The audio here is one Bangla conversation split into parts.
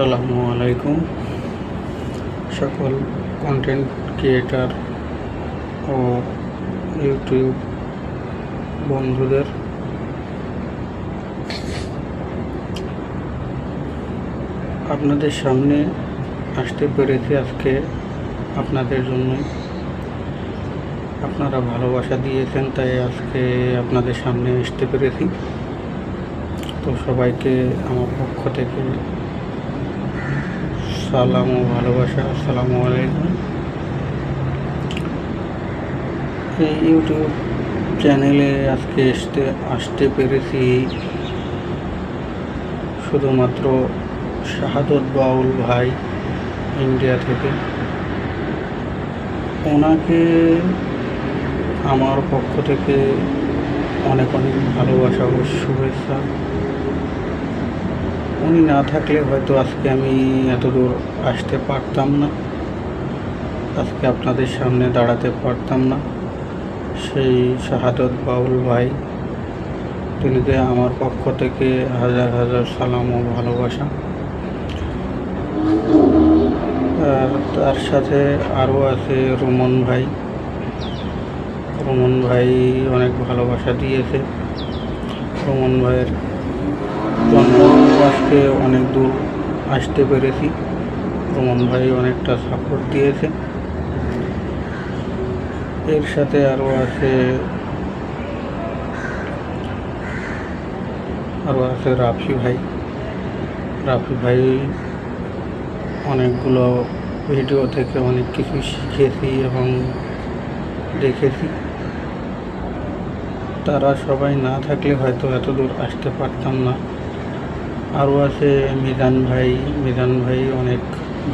আসসালামু আলাইকুম। সকল কন্টেন্ট ক্রিয়েটার ও ইউটিউব বন্ধুদের আপনাদের সামনে আসতে পেরেছি আজকে আপনাদের জন্য। আপনারা ভালোবাসা দিয়েছেন, তাই আজকে আপনাদের সামনে আসতে পেরেছি। তো সবাইকে আমার পক্ষ থেকে সালাম ও ভালোবাসা, আসসালামু আলাইকুম। এই ইউটিউব চ্যানেলে আজকে আসতে আসতে পেরেছি শুধুমাত্র শাহাদত বাউল ভাই ইন্ডিয়া থেকে। ওনাকে আমার পক্ষ থেকে অনেক অনেক ভালোবাসা ও শুভেচ্ছা। উনি না থাকলে হয়তো আজকে আমি এত দূর আসতে পারতাম না। আজকে আপনাদের সামনে দাঁড়াতে পারতাম না। সেই শাহাদত বাউল ভাই, তিনিকে আমার পক্ষ থেকে হাজার হাজার সালাম ও ভালোবাসা। আর তার সাথে আরও আছে রোমন ভাই। রোমন ভাই অনেক ভালোবাসা দিয়েছে। রোমন ভাইয়ের জন্য আজকে অনেক দূর আসতে পেরেছি। রোমন ভাই অনেকটা সাপোর্ট দিয়েছে। এর সাথে আরও আছে আরও আছে রাফি ভাই। রাফি ভাই অনেকগুলো ভিডিও থেকে অনেক কিছু শিখেছি এবং দেখেছি। তারা সবাই না থাকলে হয়তো এত দূর আসতে পারতাম না। আরও আছে মিজান ভাই। মিজান ভাই অনেক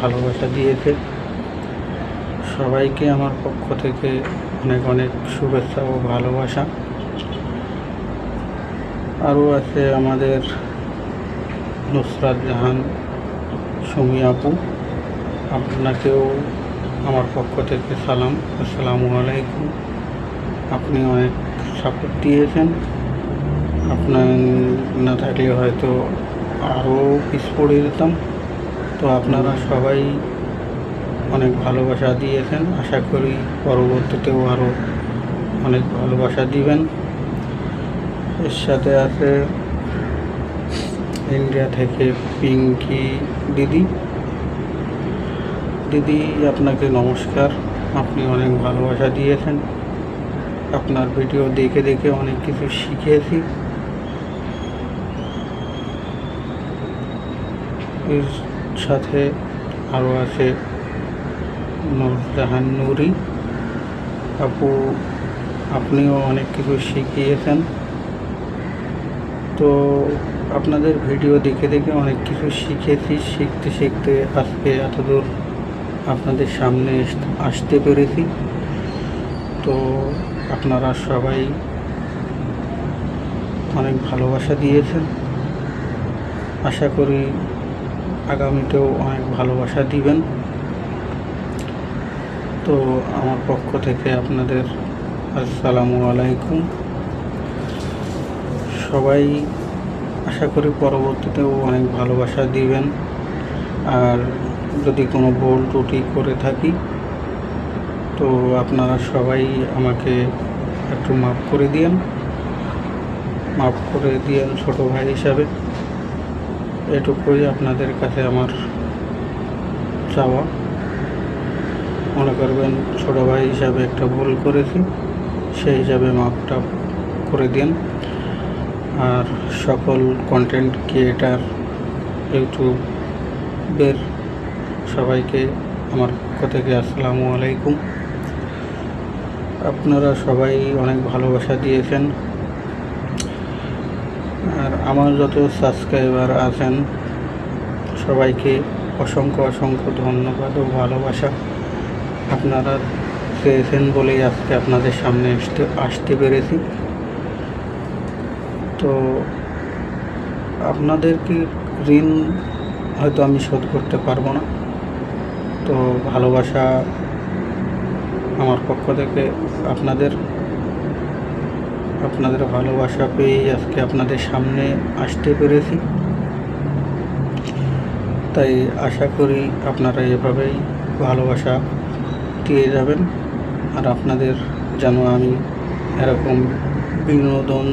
ভালোবাসা দিয়েছে। সবাইকে আমার পক্ষ থেকে অনেক অনেক শুভেচ্ছা ও ভালোবাসা। আরও আছে আমাদের নুসরাত জাহান, সুমি আপু। আপনাকেও আমার পক্ষ থেকে সালাম। আসসালামু আলাইকুম। আপনি অনেক সাপোর্ট দিয়েছেন। আপনার না থাকলে হয়তো আরও পড়ে যেতাম তো আপনারা সবাই অনেক ভালোবাসা দিয়েছেন। আশা করি পরবর্তীতেও আরও অনেক ভালোবাসা দিবেন। এর সাথে আছে ইন্ডিয়া থেকে পিঙ্কি দিদি। দিদি, আপনাকে নমস্কার। আপনি অনেক ভালোবাসা দিয়েছেন। আপনার ভিডিও দেখে দেখে অনেক কিছু শিখেছি। এর সাথে আরও আছে নূরজাহান নুরি। আপু, আপনিও অনেক কিছু শিখিয়েছেন। তো আপনাদের ভিডিও দেখে দেখে অনেক কিছু শিখেছি, শিখতে শিখতে আজকে এতদূর আপনাদের সামনে আসতে পেরেছি। তো আপনারা সবাই অনেক ভালোবাসা দিয়েছেন। আশা করি আগামীতেও অনেক ভালোবাসা দিবেন। তো আমার পক্ষ থেকে আপনাদের আসসালামু আলাইকুম। সবাই আশা করি পরবর্তীতেও অনেক ভালোবাসা দিবেন। আর যদি কোনো ভুল ত্রুটি করে থাকি, তো আপনারা সবাই আমাকে একটু মাফ করে দিয়েন। মাফ করে দিয়েন ছোট ভাই হিসাবে। এটুকুই আপনাদের কাছে আমার চাওয়া। মনে করবেন, ছোটো ভাই হিসাবে একটা ভুল করেছি সেই হিসাবে মাপটা করে দিন। আর সকল কন্টেন্ট ক্রিয়েটার ইউটিউবের সবাইকে আমার পক্ষ থেকে আসসালামু আলাইকুম। আপনারা সবাই অনেক ভালোবাসা দিয়েছেন। আর আমার যত সাবস্ক্রাইবার আছেন, সবাইকে অসংখ্য অসংখ্য ধন্যবাদ ও ভালোবাসা। আপনারা চেয়েছেন বলেই আজকে আপনাদের সামনে আসতে আসতে পেরেছি। তো আপনাদেরকে ঋণ হয়তো আমি শোধ করতে পারব না। তো ভালোবাসা আমার পক্ষ থেকে আপনাদের আপনাদের ভালোবাসা পেয়েই আজকে আপনাদের সামনে আসতে পেরেছি। তাই আশা করি আপনারা এভাবেই ভালোবাসা দিয়ে যাবেন। আর আপনাদের যেন আমি এরকম বিনোদন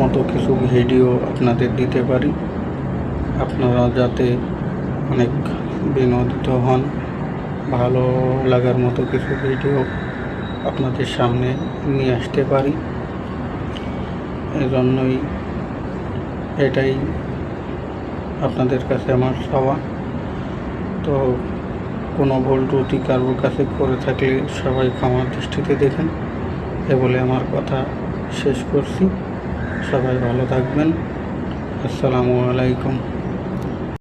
মতো কিছু ভিডিও আপনাদের দিতে পারি। আপনারা যাতে অনেক বিনোদিত হন, ভালো লাগার মতো কিছু ভিডিও আপনাদের সামনে নিয়ে আসতে পারি। এজন্যই এটাই আপনাদের কাছে আমার চাওয়া। তো কোনো ভুল ত্রুটি কারোর কাছে করে থাকলে সবাই ক্ষমার দৃষ্টিতে দেখেন। এ বলে আমার কথা শেষ করছি। সবাই ভালো থাকবেন। আসসালামু আলাইকুম।